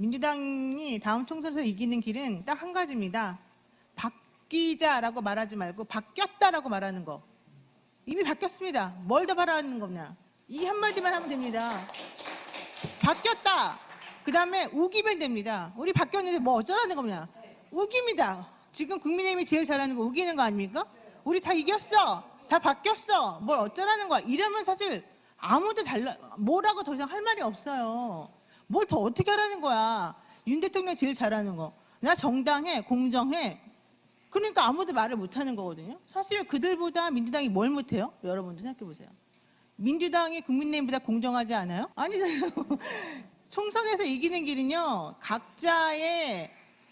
민주당이 다음 총선에서 이기는 길은 딱 한 가지입니다. 바뀌자라고 말하지 말고 바뀌었다라고 말하는 거. 이미 바뀌었습니다. 뭘 더 바라는 거냐. 이 한마디만 하면 됩니다. 바뀌었다. 그 다음에 우기면 됩니다. 우리 바뀌었는데 뭐 어쩌라는 거냐. 우깁니다. 지금 국민의힘이 제일 잘하는 거 우기는 거 아닙니까? 우리 다 이겼어. 다 바뀌었어. 뭘 어쩌라는 거야. 이러면 사실 아무도 달라, 뭐라고 더 이상 할 말이 없어요. 뭘 더 어떻게 하라는 거야. 윤 대통령 제일 잘하는 거. 나 정당해, 공정해. 그러니까 아무도 말을 못 하는 거거든요. 사실 그들보다 민주당이 뭘 못해요? 여러분도 생각해 보세요. 민주당이 국민의힘보다 공정하지 않아요? 아니잖아요. 총선에서 이기는 길은요. 각자의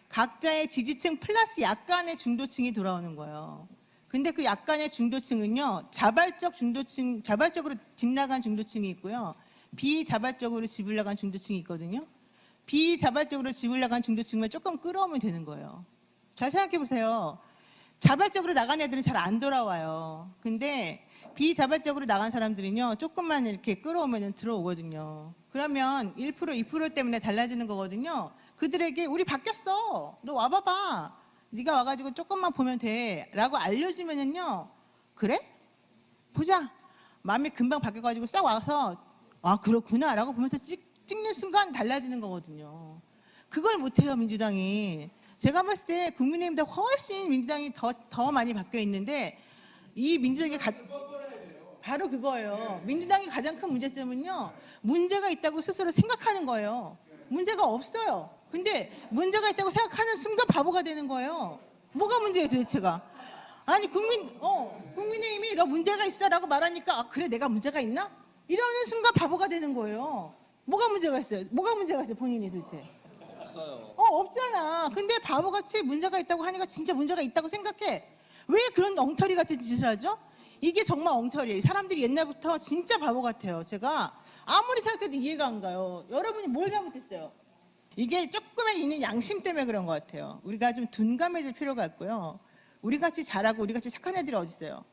각자의 지지층 플러스 약간의 중도층이 돌아오는 거예요. 근데 그 약간의 중도층은요. 자발적 중도층, 자발적으로 집 나간 중도층이 있고요. 비자발적으로 집을 나간 중도층이 있거든요. 비자발적으로 집을 나간 중도층만 조금 끌어오면 되는 거예요. 잘 생각해 보세요. 자발적으로 나간 애들은 잘 안 돌아와요. 근데 비자발적으로 나간 사람들은요, 조금만 이렇게 끌어오면 들어오거든요. 그러면 1%, 2% 때문에 달라지는 거거든요. 그들에게 우리 바뀌었어. 너 와봐봐. 네가 와가지고 조금만 보면 돼. 라고 알려주면은요, 그래? 보자. 마음이 금방 바뀌어가지고 싹 와서, 아, 그렇구나. 라고 보면서 찍, 찍는 순간 달라지는 거거든요. 그걸 못해요, 민주당이. 제가 봤을 때 국민의힘보다 훨씬 민주당이 더, 더 많이 바뀌어 있는데 이 민주당이 가, 바로 그거예요. 민주당이 가장 큰 문제점은요. 문제가 있다고 스스로 생각하는 거예요. 문제가 없어요. 근데 문제가 있다고 생각하는 순간 바보가 되는 거예요. 뭐가 문제예요, 도대체가? 아니 국민 어 국민의힘이 너 문제가 있어라고 말하니까 아 그래 내가 문제가 있나? 이러는 순간 바보가 되는 거예요. 뭐가 문제가 있어요? 뭐가 문제가 있어요, 본인이 도대체? 없어요. 어 없잖아. 근데 바보같이 문제가 있다고 하니까 진짜 문제가 있다고 생각해. 왜 그런 엉터리 같은 짓을 하죠? 이게 정말 엉터리예요. 사람들이 옛날부터 진짜 바보 같아요. 제가 아무리 생각해도 이해가 안 가요. 여러분이 뭘 잘못했어요? 이게 조금의 있는 양심 때문에 그런 것 같아요. 우리가 좀 둔감해질 필요가 있고요. 우리 같이 잘하고 우리 같이 착한 애들이 어디 있어요?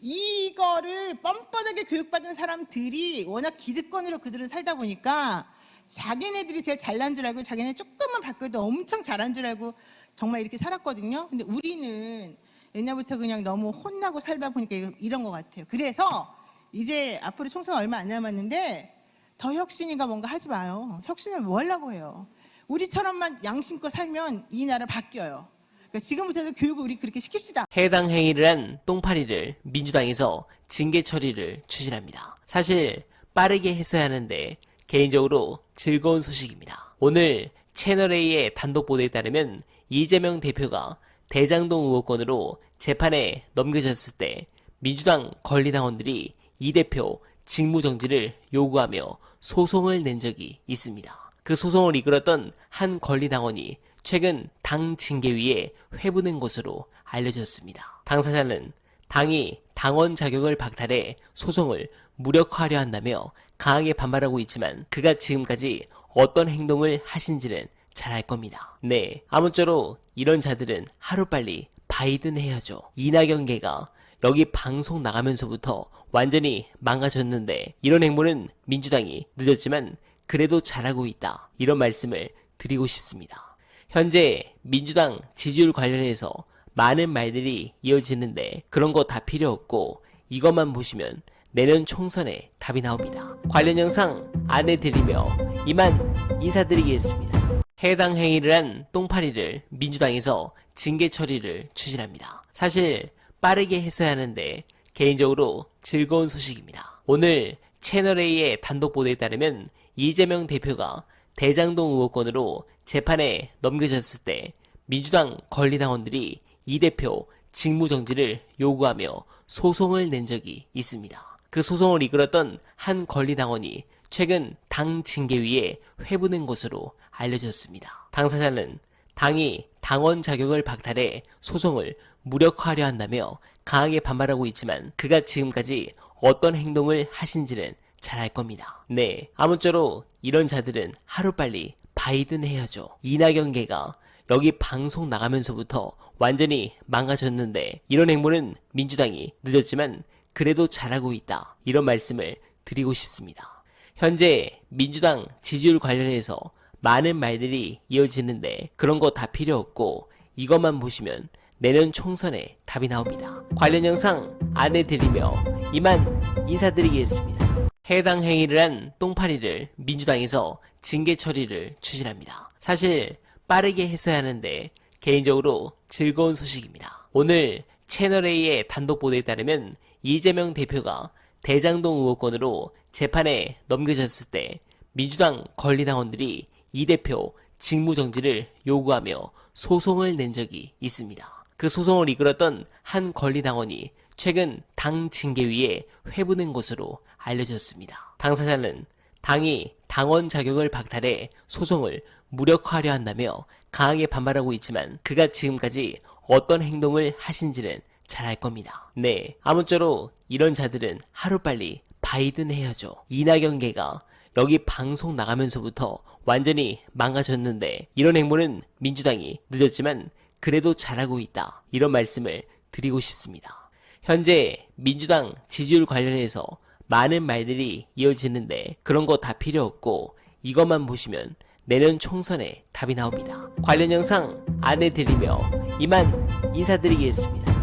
이거를 뻔뻔하게 교육받은 사람들이 워낙 기득권으로 그들은 살다 보니까 자기네들이 제일 잘난 줄 알고 자기네 조금만 바뀌어도 엄청 잘한 줄 알고 정말 이렇게 살았거든요. 근데 우리는 옛날부터 그냥 너무 혼나고 살다 보니까 이런- 것 같아요. 그래서 이제 앞으로 총선 얼마 안 남았는데 더 혁신이가 뭔가 하지 마요. 혁신을 뭐 하려고 해요? 우리처럼만 양심껏 살면 이 나라 바뀌어요. 그러니까 지금부터 교육을 우리 그렇게 시킵시다. 해당 행위를 한 똥파리를 민주당에서 징계 처리를 추진합니다. 사실 빠르게 했어야 하는데 개인적으로 즐거운 소식입니다. 오늘 채널A의 단독 보도에 따르면 이재명 대표가 대장동 의혹건으로 재판에 넘겨졌을 때 민주당 권리당원들이 이 대표 직무정지를 요구하며 소송을 낸 적이 있습니다. 그 소송을 이끌었던 한 권리당원이 최근 당 징계위에 회부된 것으로 알려졌습니다. 당사자는 당이 당원 자격을 박탈해 소송을 무력화하려 한다며 강하게 반발하고 있지만 그가 지금까지 어떤 행동을 하신지는 잘 알 겁니다. 네, 아무쪼록 이런 자들은 하루빨리 바이든 해야죠. 이낙연계가 여기 방송 나가면서부터 완전히 망가졌는데 이런 행보는 민주당이 늦었지만 그래도 잘하고 있다. 이런 말씀을 드리고 싶습니다. 현재 민주당 지지율 관련해서 많은 말들이 이어지는데 그런 거 다 필요 없고 이것만 보시면 내년 총선에 답이 나옵니다. 관련 영상 안내드리며 이만 인사드리겠습니다. 해당 행위를 한 똥파리를 민주당에서 징계 처리를 추진합니다. 사실 빠르게 했어야 하는데 개인적으로 즐거운 소식입니다. 오늘 채널A의 단독 보도에 따르면 이재명 대표가 대장동 의혹건으로 재판에 넘겨졌을 때 민주당 권리당원들이 이 대표 직무정지를 요구하며 소송을 낸 적이 있습니다. 그 소송을 이끌었던 한 권리당원이 최근 당 징계위에 회부된 것으로 알려졌습니다. 당사자는 당이 당원 자격을 박탈해 소송을 무력화하려 한다며 강하게 반발하고 있지만 그가 지금까지 어떤 행동을 하신지는 잘알 겁니다. 네, 아무쪼록 이런 자들은 하루빨리 바이든 해야죠. 이낙연계가 여기 방송 나가면서부터 완전히 망가졌는데 이런 행보는 민주당이 늦었지만 그래도 잘하고 있다. 이런 말씀을 드리고 싶습니다. 현재 민주당 지지율 관련해서 많은 말들이 이어지는데 그런 거 다 필요 없고 이것만 보시면 내년 총선에 답이 나옵니다. 관련 영상 안내 드리며 이만 인사드리겠습니다. 해당 행위를 한 똥파리를 민주당에서 징계 처리를 추진합니다. 사실 빠르게 했어야 하는데 개인적으로 즐거운 소식입니다. 오늘 채널A의 단독 보도에 따르면 이재명 대표가 대장동 의혹건으로 재판에 넘겨졌을 때 민주당 권리당원들이 이 대표 직무정지를 요구하며 소송을 낸 적이 있습니다. 그 소송을 이끌었던 한 권리당원이 최근 당 징계위에 회부된 것으로 알려졌습니다. 당사자는 당이 당원 자격을 박탈해 소송을 무력화하려 한다며 강하게 반발하고 있지만 그가 지금까지 어떤 행동을 하신지는 잘 알 겁니다. 네, 아무쪼록 이런 자들은 하루빨리 바이든 해야죠. 이낙연계가 여기 방송 나가면서부터 완전히 망가졌는데 이런 행보는 민주당이 늦었지만 그래도 잘하고 있다. 이런 말씀을 드리고 싶습니다. 현재 민주당 지지율 관련해서 많은 말들이 이어지는데 그런 거 다 필요 없고 이것만 보시면 내년 총선에 답이 나옵니다. 관련 영상 안내드리며 이만 인사드리겠습니다.